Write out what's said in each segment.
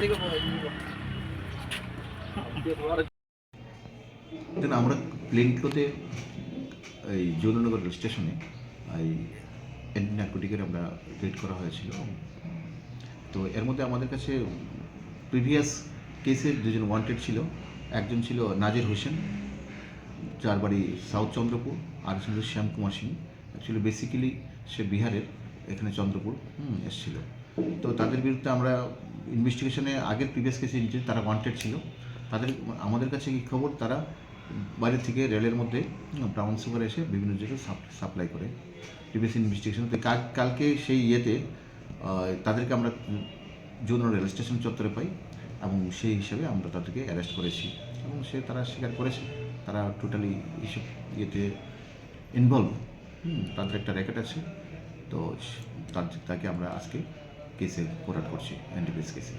দেখুন আমরা প্লেনগুলোতে এই যৌননগর রেল স্টেশনে এই অ্যান্টি নার্কোটিকের আমরা রেড করা হয়েছিল। তো এর মধ্যে আমাদের কাছে প্রিভিয়াস কেসের দুজন ওয়ান্টেড ছিল। একজন ছিল নাজির হোসেন, যার বাড়ি সাউথ চন্দ্রপুর, আর ছিল শ্যাম কুমার সিং। অ্যাকচুয়ালি বেসিক্যালি সে বিহারের। এখানে চন্দ্রপুর এসেছিল। তো তাদের বিরুদ্ধে আমরা ইনভেস্টিগেশনে আগের প্রিভিয়াস কেসে যে তারা ওয়ান্টেড ছিল, তাদের, আমাদের কাছে কি খবর? তারা বাইরে থেকে রেলের মধ্যে ব্রাউন সুগার এসে বিভিন্ন জায়গায় সাপ্লাই করে। প্রিভিয়াস ইনভেস্টিগেশন তো কাল- কালকে সেই ইয়েতে তাদেরকে আমরা যৌন রেল স্টেশন চত্বরে পাই এবং সেই হিসাবে আমরা তাদেরকে অ্যারেস্ট করেছি এবং সে তারা স্বীকার করেছে। তারা টোটালি এইসব ইয়েতে ইনভলভ তাদের একটা রেকর্ড আছে। তো তার- তাকে আমরা আজকে কেসে ফরওয়ার্ড করছি এনডিপিএস কেসে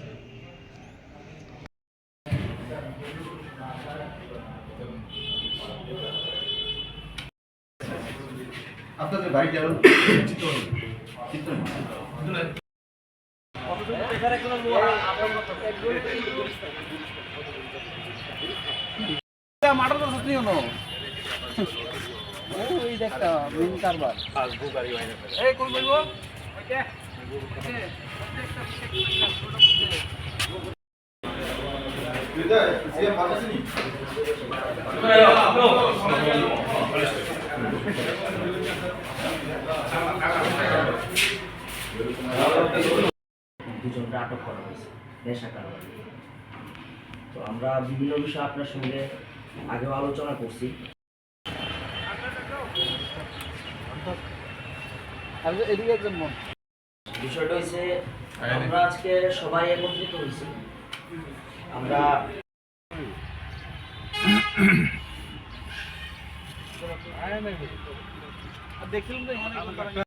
আপনাদের বাড়ি যাবেন মাটার তো সত্যি হলো ওই দেখটা মেন কারবার। এই কোন বলব? দুজনকে আটক করা হয়েছে নেশা কারণে তো আমরা বিভিন্ন বিষয়ে আপনার সঙ্গে আগেও আলোচনা করছি। এদিকে একজন মন বিষয়টা হচ্ছে আমরা আজকে সবাই একত্রিত হয়েছি। আমরা তো এখানে